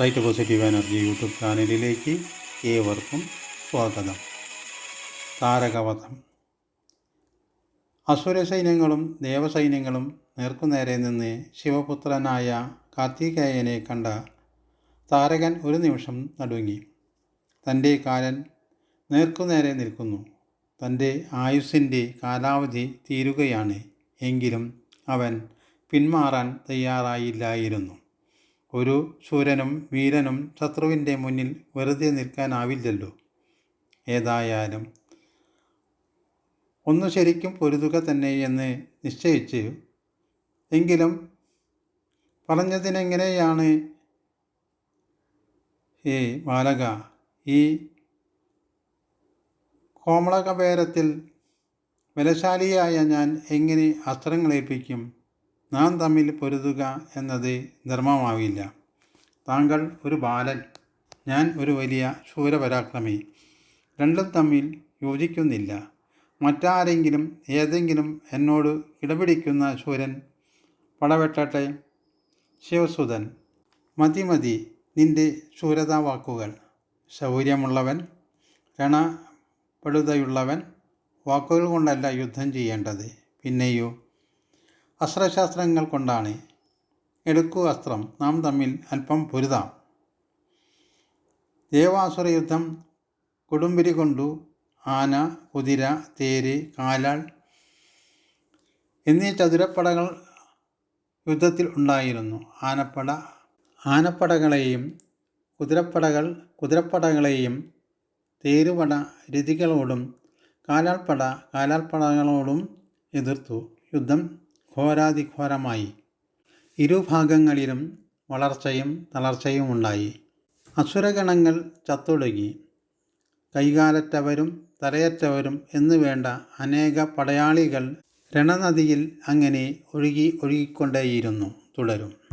Right positive energy YouTube ചാനലിലേക്ക് ഏവർക്കും സ്വാഗതം. താരകവധം. അസുര സൈന്യങ്ങളും ദേവസൈന്യങ്ങളും നേർക്കുനേരെ നിന്ന് ശിവപുത്രനായ കാർത്തികേയനെ കണ്ട താരകൻ ഒരു നിമിഷം നടുങ്ങി. തന്റെ കാലൻ നേർക്കുനേരെ നിൽക്കുന്നു. തന്റെ ആയുസ്സിന്റെ കാലാവധി തീരുകയാണ്. എങ്കിലും അവൻ പിന്മാറാൻ തയ്യാറായില്ലായിരുന്നു. ഒരു ശൂരനും വീരനും ശത്രുവിന്റെ മുന്നിൽ വെറുതെ നിൽക്കാനാവില്ലല്ലോ. ഏതായാലും ഒന്ന് ശരിക്കും പൊരുതുക തന്നെ എന്ന് നിശ്ചയിച്ച് എങ്കിലും പറഞ്ഞതിനെങ്ങനെയാണ് ഈ ബാലക? ഈ കോമളകപേരത്തിൽ ബലശാലിയായ ഞാൻ എങ്ങനെ അസ്ത്രങ്ങളേൽപ്പിക്കും നാം തമ്മിൽ പൊരുതുക എന്നത് ധർമ്മമാവില്ല. താങ്കൾ ഒരു ബാലൻ ഞാൻ ഒരു വലിയ ശൂരപരാക്രമി രണ്ടും തമ്മിൽ യോജിക്കുന്നില്ല. മറ്റാരെങ്കിലും ഏതെങ്കിലും എന്നോട് ഇടപിടിക്കുന്ന ശൂരൻ പടവെട്ടട്ടെ. ശിവസുതൻ മതി മതി നിന്റെ ശൂരതാ വാക്കുകൾ ശൗര്യമുള്ളവൻ രണപ്പെടുതയുള്ളവൻ വാക്കുകൾ കൊണ്ടല്ല യുദ്ധം ചെയ്യേണ്ടത്. പിന്നെയോ അസ്ത്രശാസ്ത്രങ്ങൾ കൊണ്ടാണ് എടുക്കൂ അസ്ത്രം നാം തമ്മിൽ അല്പം പൊരുതാം. ദേവാസുര യുദ്ധം കൊടുമ്പിരി കൊണ്ടു ആന കുതിര തേര് കാലാൾ എന്നീ ചതുരപ്പടകൾ യുദ്ധത്തിൽ ഉണ്ടായിരുന്നു. ആനപ്പട ആനപ്പടകളെയും കുതിരപ്പടകൾ കുതിരപ്പടകളെയും തേരുപട രതികളോടും കാലാൾപ്പട കാലാൾപ്പടകളോടും എതിർത്തു. യുദ്ധം ഘോരാതിഘോരമായി. ഇരുഭാഗങ്ങളിലും വളർച്ചയും തളർച്ചയും ഉണ്ടായി അസുരഗണങ്ങൾ ചത്തൊടുങ്ങി. കൈകാലറ്റവരും തലയറ്റവരും എന്നു വേണ്ട അനേക പടയാളികൾ രണനദിയിൽ അങ്ങനെ ഒഴുകി ഒഴുകിക്കൊണ്ടേയിരുന്നു. തുടരും.